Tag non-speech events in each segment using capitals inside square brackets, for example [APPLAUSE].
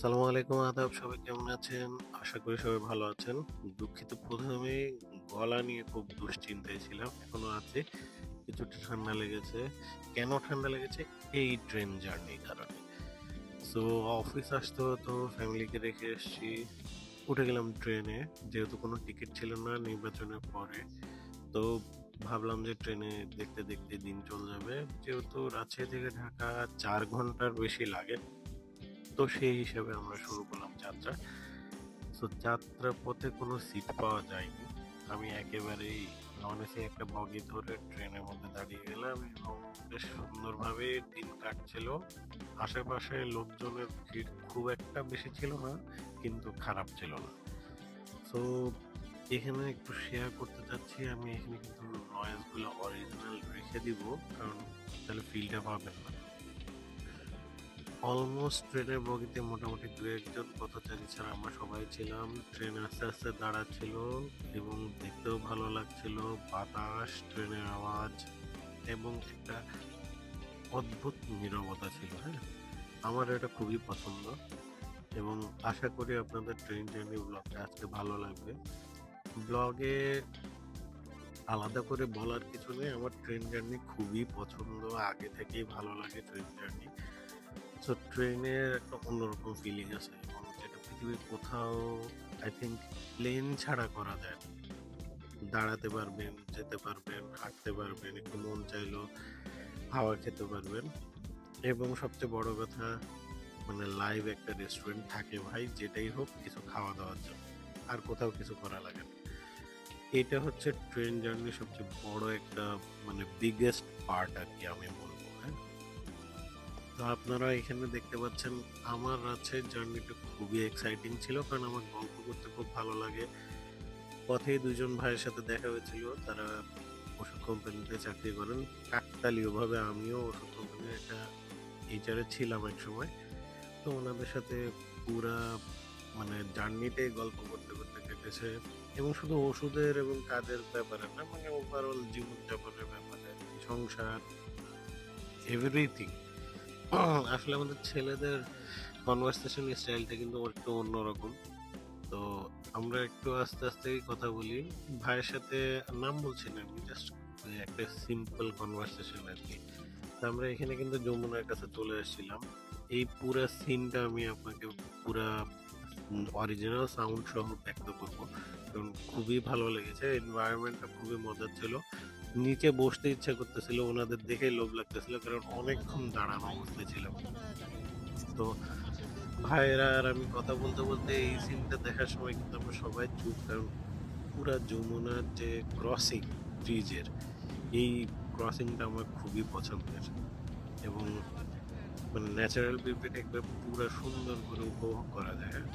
সালামু আলাইকুম আদাব, সবাই কেমন আছেন? আশা করি সবাই ভালো আছেন। দুঃখিত প্রথমে গলা নিয়ে খুব দুশ্চিন্তায় ছিলাম, এখনও আছে। কিছুটা ঠান্ডা লেগেছে। কেন ঠান্ডা লেগেছে? এই ট্রেন জার্নির কারণে। সো অফিস আসতে হতো ফ্যামিলিকে রেখে এসেছি। উঠে গেলাম ট্রেনে, যেহেতু কোনো টিকিট ছিল না নির্বাচনের পরে। তো ভাবলাম যে ট্রেনে দেখতে দেখতে দিন চলে যাবে। যেহেতু রাজশাহী থেকে ঢাকা চার ঘণ্টার বেশি লাগে। তো সেই হিসেবে আমরা শুরু করলাম যাত্রা তো যাত্রার পথে কোনো সিট পাওয়া যায়নি। আমি একেবারেই নন এসি একটা বগি ধরে ট্রেনের মধ্যে দাঁড়িয়ে গেলাম এবং বেশ সুন্দরভাবে দিন কাটছিল। আশেপাশে লোকজনের ভিড় খুব একটা বেশি ছিল না, কিন্তু খারাপ ছিল না। তো এখানে একটু শেয়ার করতে চাচ্ছি, আমি এখানে কিন্তু নয়েজগুলো অরিজিনাল রেখে দিব, কারণ তাহলে ফিলটা পাবেন না। অলমোস্ট ট্রেনের বগিতে মোটামুটি দু একজন পথচারী ছাড়া আমরা সবাই ছিলাম। ট্রেন আস্তে আস্তে দাঁড়াচ্ছিল এবং দেখতেও ভালো লাগছিল। বাতাস, ট্রেনের আওয়াজ এবং একটা অদ্ভুত নীরবতা ছিল হ্যাঁ? আমার এটা খুবই পছন্দ এবং আশা করি আপনাদের ট্রেন জার্নি ব্লগটা আজকে ভালো লাগবে। ব্লগে আলাদা করে বলার কিছু নেই। আমার ট্রেন জার্নি খুবই পছন্দ। আগে থেকেই ভালো লাগে ট্রেন জার্নি। সো ট্রেনের একটা অন্যরকম ফিলিং আছে। যেটা পৃথিবীর কোথাও আই থিঙ্ক প্লেন ছাড়া করা যায় দাঁড়াতে পারবেন, যেতে পারবেন, হাঁটতে পারবেন, একটু মন চাইলো, হাওয়া খেতে পারবেন। এবং সবচেয়ে বড় কথা মানে লাইভ একটা রেস্টুরেন্ট থাকে ভাই, যেটাই হোক, কিছু খাওয়া দাওয়ার জন্য। আর কোথাও কিছু করা লাগে না। এটা হচ্ছে ট্রেন জার্নির সবচেয়ে বড় একটা মানে বিগেস্ট পার্ট আর কি আমি বলব। তো আপনারা এখানে দেখতে পাচ্ছেন, আমার আছে জার্নিটা খুবই এক্সাইটিং ছিল কারণ আমার গল্প করতে খুব ভালো লাগে। পথে দুজন ভাইয়ের সাথে দেখা হয়েছিল, তারা ওষুধ কোম্পানিতে চাকরি করেন। কাকতালীয়ভাবে আমিও ওষুধ কোম্পানির একটা এইচারে ছিলাম এক সময় তো ওনাদের সাথে পুরা মানে জার্নিটাই গল্প করতে করতে কেটেছে এবং শুধু ওষুধের এবং কাজের ব্যাপারে না মানে ওভারঅল জীবনযাপনের ব্যাপারে, সংসার এভরিথিং [CLEARS THROAT] আসলে আমাদের ছেলেদের কনভারসেশন স্টাইলটা কিন্তু একটু অন্যরকম। তো আমরা একটু আস্তে আস্তে কথা বলি। ভাইয়ের সাথে নাম বলছি না আমি জাস্ট একটা সিম্পল কনভারসেশন আর কি আমরা এখানে কিন্তু যমুনার কাছে চলে এসেছিলাম এই পুরা সিনটা আমি আপনাকে পুরা অরিজিনাল সাউন্ড সহ ব্যক্ত করব। কারণ খুবই ভালো লেগেছে এনভায়রনমেন্টটা খুবই মজার ছিল। নিচে বসতে ইচ্ছা করতেছিল, ওনাদের দেখে লোভ লাগতেছিল, কারণ অনেকক্ষণ দাঁড়ানো অবস্থায় ছিলাম। তো ভাইয়েরা আর আমি কথা বলতে বলতে এই সিনটা দেখার সময় কিন্তু আমরা সবাই চুপ, কারণ পুরা যমুনার যে ক্রসিং ব্রিজের এই ক্রসিংটা আমার খুবই পছন্দের। এবং মানে ন্যাচারাল বিউটিটা একবার পুরো সুন্দর করে উপভোগ করা যায় হ্যাঁ।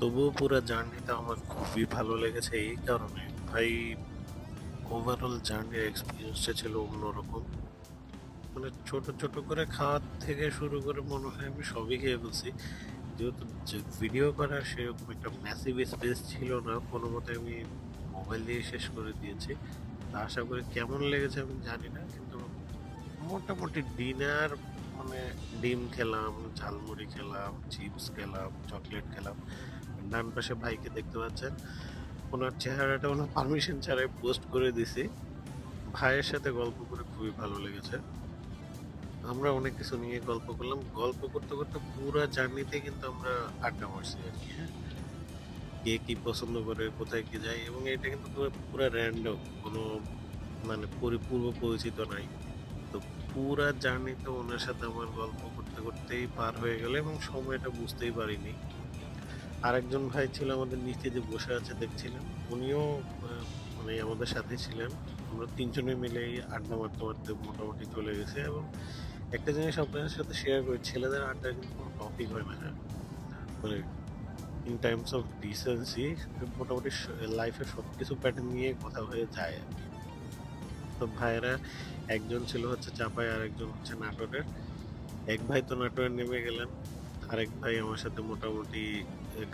তবুও পুরো জার্নিটা আমার খুবই ভালো লেগেছে এই কারণে। ভাই ওভারঅল জার্নির এক্সপিরিয়েন্সটা ছিল অন্যরকম। মানে ছোট ছোট করে খাওয়ার থেকে শুরু করে মনে হয় আমি সবই খেয়ে ফেলছি। যেহেতু ভিডিও করা সেরকম একটা ম্যাসিভ স্পেস ছিল না, কোনো মতে আমি মোবাইল দিয়ে শেষ করে দিয়েছি। তা আশা করি কেমন লেগেছে আমি জানি না, কিন্তু মোটামুটি ডিনার মানে ডিম খেলাম, ঝালমুড়ি খেলাম চিপস খেলাম চকলেট খেলাম। ডান পাশে ভাইকে দেখতে পাচ্ছেন। ওনার চেহারাটা ওনার পারমিশন ছাড়াই পোস্ট করে দিছি। ভাইয়ের সাথে গল্প করে খুবই ভালো লেগেছে। আমরা অনেক কিছু নিয়ে গল্প করলাম। গল্প করতে করতে পুরো জার্নিতে কিন্তু আমরা আড্ডা মারছি আর কি হ্যাঁ। কে কি পছন্দ করে, কোথায় কি যায় এবং এটা কিন্তু পুরো র্যান্ডম কোনো মানে পরিপূর্ব পরিচিত নাই। তো পুরা জার্নিতে ওনার সাথে আমার গল্প করতে করতেই পার হয়ে গেল এবং সময়টা বুঝতেই পারিনি। আরেকজন ভাই ছিল আমাদের নিচে যে বসে আছে, দেখছিলাম। উনিও মানে আমাদের সাথে ছিলেন। আমরা তিনজনে মিলেই আড্ডা মারতে মারতে মোটামুটি চলে গেছে এবং একটা জিনিস আপনাদের সাথে শেয়ার করি, ছেলেদের আড্ডা কিন্তু কোনো টপিক হয় না। মানে ইন টাইমস অফ ডিসেন্সি মোটামুটি লাইফে সব কিছু প্যাটার্ন নিয়ে কথা হয়ে যায় আর কি। তো ভাইয়েরা, একজন ছিল হচ্ছে চাপায় আর একজন হচ্ছে নাটোরের। এক ভাই তো নাটোরে নেমে গেলেন। আরেক ভাই আমার সাথে মোটামুটি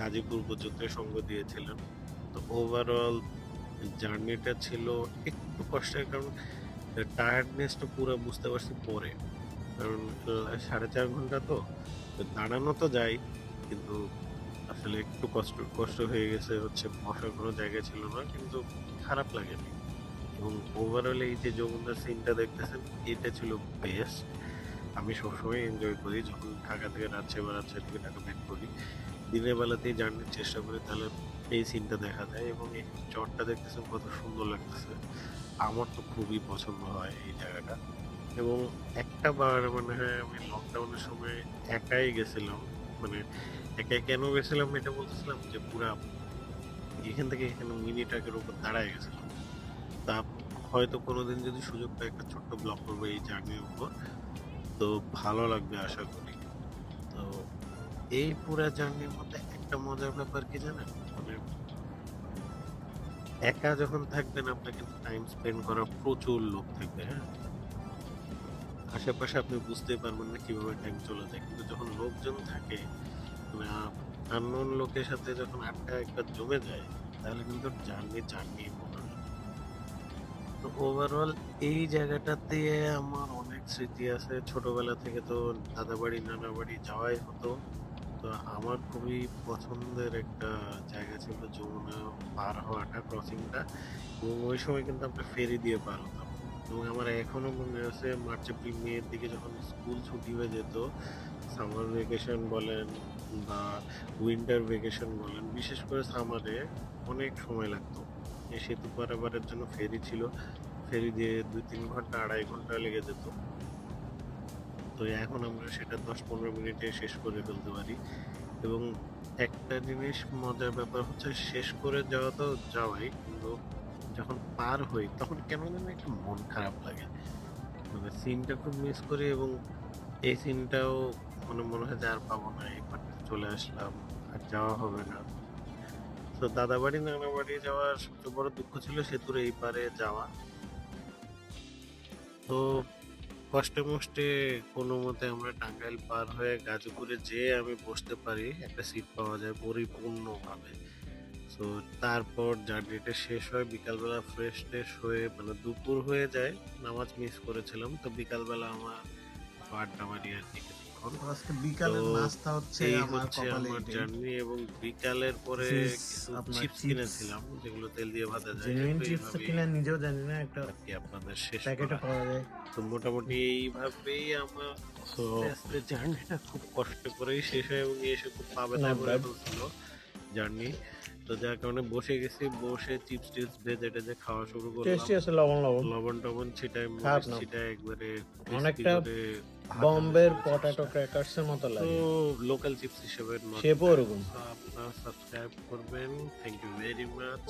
গাজীপুর পর্যন্ত সঙ্গ দিয়েছিলেন। তো ওভারঅল জার্নিটা ছিল একটু কষ্টের কারণ টায়ার্ডনেসটা পুরো বুঝতে পারছি পরে। কারণ সাড়ে চার ঘণ্টা তো দাঁড়ানো তো যাই কিন্তু আসলে একটু কষ্ট কষ্ট হয়ে গেছে, হচ্ছে বসার কোনো জায়গা ছিল না, কিন্তু খারাপ লাগেনি। এবং ওভারঅল এই যে যমুনার সিনটা দেখতেছেন, এটা ছিল বেস্ট আমি সবসময় এনজয় করি, যখন ঢাকা থেকে রাজশাহী বা রাজশাহী থেকে ঢাকা ব্যাক করি। দিনের বেলাতেই জার্নির চেষ্টা করি তাহলে এই সিনটা দেখা যায় এবং এই চরটা দেখতেছেন কত সুন্দর লাগতেছে। আমার তো খুবই পছন্দ হয় এই জায়গাটা। এবং একটা বার মানে হয় আমি লকডাউনের সময় একাই গেছিলাম। মানে একাই কেন গেছিলাম এটা বলতেছিলাম যে পুরা এখান থেকে এখানে মিনি ট্রাকের উপর দাঁড়ায় গেছিলাম। তা হয়তো কোনোদিন যদি সুযোগ পাই একটা ছোট্ট ব্লগ করব এই জার্নির উপর। তো ভালো লাগবে আশা করি। এই পুরা জার্নির মধ্যে একটা মজার ব্যাপার কি জানেন? একা যখন থাকবেন আপনার কিন্তু টাইম স্পেন্ড করার প্রচুর লোক থাকবে হ্যাঁ? আশেপাশে আপনি বুঝতেই পারবেন না কীভাবে টাইম চলে যায়। কিন্তু যখন লোকজন থাকে আননোন লোকের সাথে যখন আড্ডা একবার জমে যায় তাহলে কিন্তু জার্নি জার্নি মনে হয়। তো ওভারঅল এই জায়গাটাতে আমার অনেক স্মৃতি আছে। ছোটবেলা থেকে তো দাদা বাড়ি নানা বাড়ি যাওয়াই হতো। তো আমার খুবই পছন্দের একটা জায়গা ছিল যমুনা পার হওয়াটা ক্রসিংটা এবং ওই সময় কিন্তু আমরা ফেরি দিয়ে পার হতাম। এবং আমার এখনও মনে আছে, মার্চ, এপ্রিল মেয়ের দিকে যখন স্কুল ছুটি হয়ে যেত সামার ভেকেশন বলেন বা উইন্টার ভেকেশন বলেন, বিশেষ করে সামারে অনেক সময় লাগতো। এই সেতু পারাবারের জন্য ফেরি ছিল। ফেরি দিয়ে দুই তিন ঘণ্টা, আড়াই ঘণ্টা লেগে যেত। তো এখন আমরা সেটা দশ পনেরো মিনিটে শেষ করে ফেলতে পারি। এবং একটা জিনিস মজার ব্যাপার হচ্ছে শেষ করে যাওয়া তো যাওয়াই, কিন্তু যখন পার হই তখন কেন যেন একটু মন খারাপ লাগে। মানে সিনটা খুব মিস করি এবং এই সিনটাও মানে মনে হয় যে আর পাবো না, এই চলে আসলাম, আর যাওয়া হবে না। তো দাদা বাড়ি নানা বাড়ি যাওয়ার সবচেয়ে বড় দুঃখ ছিল সেতুর এই পারে যাওয়া। তো কষ্টে মষ্টে কোনো মতে আমরা টাঙ্গাইল পার হয়ে গাজীপুরে যেয়ে আমি বসতে পারি, একটা সিট পাওয়া যায় পরিপূর্ণভাবে। তো তারপর জার্নিটা শেষ হয়, বিকালবেলা ফ্রেশ ট্রেশ হয়ে মানে দুপুর হয়ে যায়, নামাজ মিস করেছিলাম, তো বিকালবেলা আমার আড্ডা মারি আর কি। আজকে বিকালের নাস্তা হচ্ছে আমার কপালে জার্নি এবং বিকালের পরে চিপস কিনেছিলাম যেগুলো তেল দিয়ে ভাজা যায় জেনুইন তো চিপস কিনা নিজেও জানি না একটা কি আপনাদের শেষ প্যাকেটে পাওয়া যায়। তো মোটামুটি এইভাবেই আমার জার্নিটা খুব কষ্ট করেই শেষ হয় এবং এসে খুব পাবে না জার্নি তো যার কারণে বসে গেছি বসে চিপস টিপস ভেজে টেজে খাওয়া শুরু টেস্টি করলাম আছে লবণ লবণ। লবণ টবণ ছিটায়। ছিটায় একবারে অনেকটা বম্বের পটেটো পটাটো এর মতো তো লাগে। লোকাল চিপস হিসেবে শেপ শেপও ওরকম। আপনারা সাবস্ক্রাইব করবেন। Thank you very much